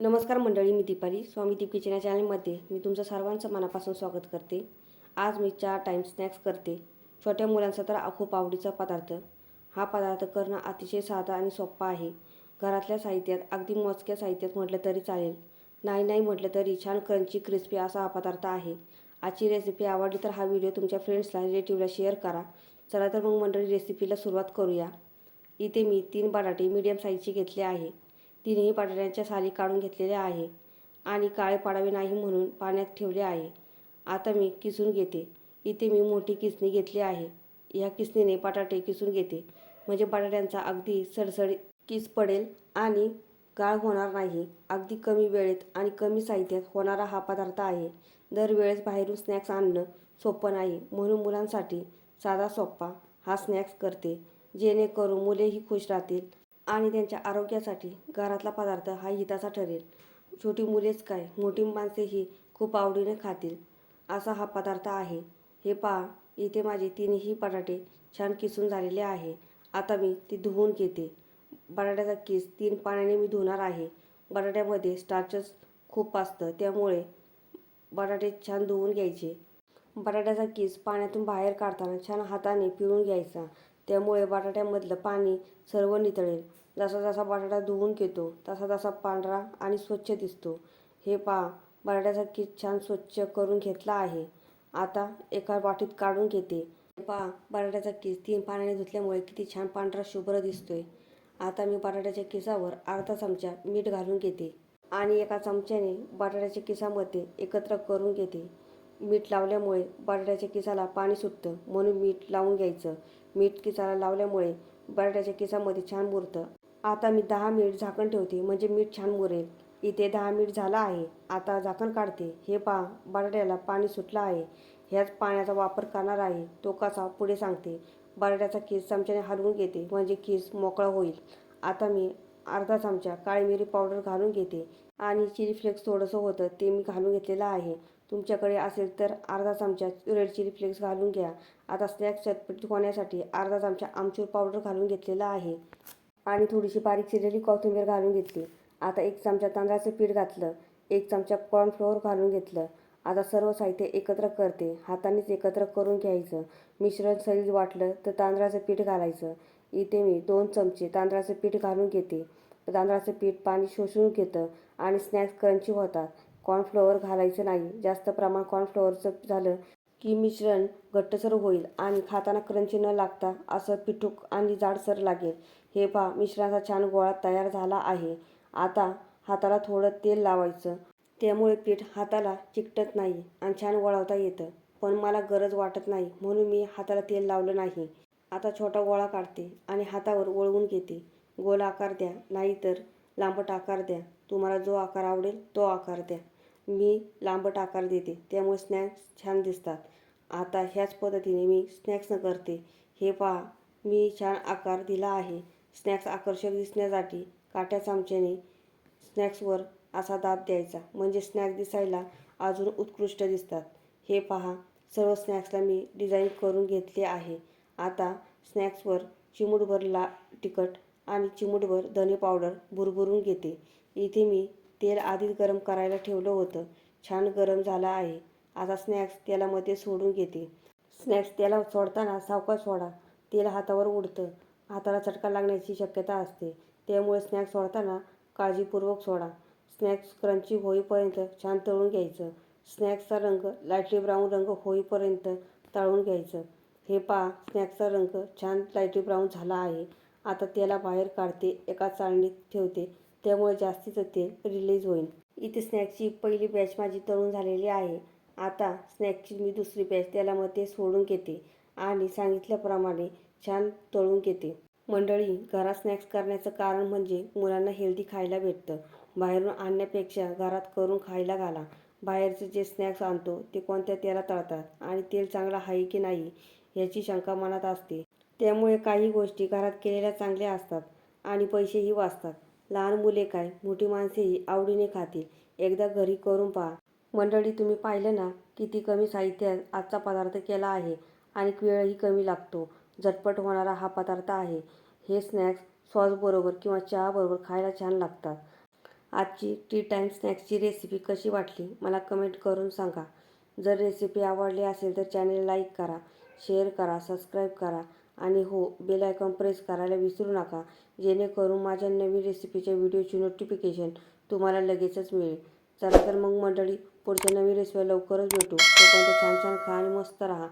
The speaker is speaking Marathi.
नमस्कार मंडळी मी दीपाली. स्वामी दीप किचन या चॅनलमध्ये मी तुमचं सर्वांचं मनापासून स्वागत करते. आज मी चार टाईम स्नॅक्स करते. छोट्या मुलांचा तर खूप आवडीचा पदार्थ. हा पदार्थ करणं अतिशय साधा आणि सोपा आहे. घरातल्या साहित्यात अगदी मोजक्या साहित्यात म्हटलं तरी चालेल. नाही नाही म्हटलं तरी छान क्रंची क्रिस्पी असा हा पदार्थ आहे. आजची रेसिपी आवडली तर हा व्हिडिओ तुमच्या फ्रेंड्सला रिलेटिव्हला शेअर करा. चला तर मग मंडळी रेसिपीला सुरुवात करूया. इथे मी तीन बटाटे मीडियम साईजचे घेतले आहे. तिन्ही बटाट्यांच्या साली काढून घेतलेल्या आहे आणि काळे पाडावे नाही म्हणून पाण्यात ठेवले आहे. आता मी किसून घेते. इथे मी मोठी किसणी घेतली आहे. ह्या किसणीने बटाटे किसून घेते. म्हणजे बटाट्यांचा अगदी सडसडी किस पडेल आणि गाळ होणार नाही. अगदी कमी वेळेत आणि कमी साहित्यात होणारा हा पदार्थ आहे. दरवेळेस बाहेरून स्नॅक्स आणणं सोपं नाही. म्हणून मुलांसाठी साधा सोप्पा हा स्नॅक्स करते. जेणेकरून मुलेही खुश राहतील. आणि त्यांच्या आरोग्यासाठी घरातला पदार्थ हा हिताचा ठरेल. छोटी मुलेच काय? मोठी माणसेही खूप आवडीने खातील. असा हा पदार्थ आहे. हे पहा इथे माझे तीनही बटाटे छान किसून झालेले आहे. आता मी ती धुवून घेते. बटाट्याचा किस तीन पाण्याने मी धुणार आहे. बटाट्यामध्ये स्टार्चच खूप असतं त्यामुळे बटाटे छान धुवून घ्यायचे. बटाट्याचा किस पाण्यातून बाहेर काढताना छान हाताने पिळून घ्यायचा. त्यामुळे बटाट्यामधलं पाणी सर्व नितळेल. जसा जसा बटाटा धुवून घेतो तसा तसा पांढरा आणि स्वच्छ दिसतो. हे पहा बटाट्याचा किस छान स्वच्छ करून घेतला आहे. आता एका वाटीत काढून घेते. पहा बटाट्याचा किस तीन पाण्याने धुतल्यामुळे किती छान पांढरा शुभ्र दिसतोय. आता मी बटाट्याच्या किसावर अर्धा चमचा मीठ घालून घेते आणि एका चमच्याने बटाट्याच्या किसामध्ये एकत्र करून घेते. मीठ लावल्यामुळे बटाट्याच्या किसाला पाणी सुटतं म्हणून मीठ लावून घ्यायचं. मीठ किसाला लावल्यामुळे बटाट्याच्या किसामध्ये छान मुरतं. आता मी दहा मिनिट झाकण ठेवते म्हणजे मीठ छान मुरेल. इथे दहा मिनिट झाला आहे आता झाकण काढते. हे पहा बटाट्याला पाणी सुटलं आहे. ह्याच पाण्याचा वापर करणार आहे तो कसा पुढे सांगते. बटाट्याचा किस चमच्याने हलवून घेते म्हणजे किस मोकळा होईल. आता मी अर्धा चमचा काळी मिरी पावडर घालून घेते. आणि चिली फ्लेक्स थोडंसं होतं ते मी घालून घेतलेलं आहे. तुमच्याकडे असेल तर अर्धा चमचा रेड चिली फ्लेक्स घालून घ्या. आता स्नॅक्स चटपटीत होण्यासाठी अर्धा चमचा आमचूर पावडर घालून घेतलेला आहे. आणि थोडीशी बारीक चिरलेली कोथिंबीर घालून घेतली. आता एक चमचा तांदळाचं पीठ घातलं. एक चमचा कॉर्नफ्लोअर घालून घेतलं. आता सर्व साहित्य एकत्र करते. हातानेच एकत्र करून घ्यायचं. मिश्रण सरीज वाटलं तर तांदळाचं पीठ घालायचं. इथे मी दोन चमचे तांदळाचं पीठ घालून घेते. तांदळाचं पीठ पाणी शोषून घेतं आणि स्नॅक्स क्रंची होतात. कॉर्नफ्लोअर घालायचं नाही. जास्त प्रमाण कॉर्नफ्लोअरचं झालं की मिश्रण घट्टसर होईल आणि खाताना क्रंची न लागता असं पिठूक आणि जाडसर लागेल. हे पहा मिश्रणाचा छान गोळा तयार झाला आहे. आता हाताला थोडं तेल लावायचं. त्यामुळे पीठ हाताला चिकटत नाही आणि छान वळवता येतं. पण मला गरज वाटत नाही म्हणून मी हाताला तेल लावलं नाही. आता छोटा गोळा काढते आणि हातावर वळवून घेते. गोल आकार द्या नाहीतर लांबट आकार द्या. तुम्हाला जो आकार आवडेल तो आकार द्या. मी लांबट आकार देते. त्यामुळे स्नॅक्स छान दिसतात. आता ह्याच पद्धतीने मी स्नॅक्सनं करते. हे पहा मी छान आकार दिला आहे. स्नॅक्स आकर्षक दिसण्यासाठी काट्या चमच्याने स्नॅक्सवर असा दाब द्यायचा. म्हणजे स्नॅक्स दिसायला अजून उत्कृष्ट दिसतात. हे पहा सर्व स्नॅक्सला मी डिझाईन करून घेतले आहे. आता स्नॅक्सवर चिमूटभर ला तिखट आणि चिमूटभर धने पावडर भुरभुरून घेते. इथे मी तेल आधीच गरम करायला ठेवलं होतं. छान गरम झालं आहे. आता स्नॅक्स तेलामध्ये सोडून घेते. स्नॅक्स तेला सोडताना सावकाश सोडा. तेल हातावर उडतं. हाताला चटका लागण्याची शक्यता असते. त्यामुळे स्नॅक्स सोडताना काळजीपूर्वक सोडा. स्नॅक्स क्रंची होईपर्यंत छान तळून घ्यायचं. स्नॅक्सचा रंग लाईटली ब्राऊन रंग होईपर्यंत तळून घ्यायचं. हे पहा स्नॅक्सचा रंग छान लाईटली ब्राऊन झाला आहे. आता त्याला बाहेर काढते. एका चाळणीत ठेवते. त्यामुळे जास्तीचं तेल रिलीज होईल. इथे स्नॅक्सची पहिली बॅच माझी तळून झालेली आहे. आता स्नॅक्सची मी दुसरी बॅच तेलामध्ये सोडून घेते आणि सांगितल्याप्रमाणे छान तळून घेते. मंडळी घरात स्नॅक्स करण्याचं कारण म्हणजे मुलांना हेल्दी खायला भेटतं. बाहेरून आणण्यापेक्षा घरात करून खायला घाला. बाहेरचे जे स्नॅक्स आणतो ते कोणत्या तेला तळतात आणि तेल चांगलं आहे की नाही याची शंका मनात असते. त्यामुळे काही गोष्टी घरात केलेल्या चांगल्या असतात आणि पैसेही वाचतात. लहान मुले काय? मोठी माणसेही आवडीने खातील. एकदा घरी करून पहा. मंडळी तुम्ही पाहिलं ना किती कमी साहित्यात आजचा पदार्थ केला आहे आणि वेळही कमी लागतो. झटपट होणारा हा पदार्थ आहे. हे स्नॅक्स सॉसबरोबर किंवा चहाबरोबर खायला छान लागतात. आजची टी टाईम स्नॅक्सची रेसिपी कशी वाटली? मला कमेंट करून सांगा. जर रेसिपी आवडली असेल तर चॅनेल लाईक करा शेअर करा सबस्क्राईब करा. आणि हो बेल आयकॉन प्रेस करायला विसरू नका. जेणेकरून माझ्या नवीन रेसिपीच्या व्हिडिओची नोटिफिकेशन तुम्हाला लगेचच मिळेल. चला तर मग मंडळी पुढच्या नवीन रेसिपी लवकरच भेटू. तोपर्यंत छान छान खा आणि मस्त राहा.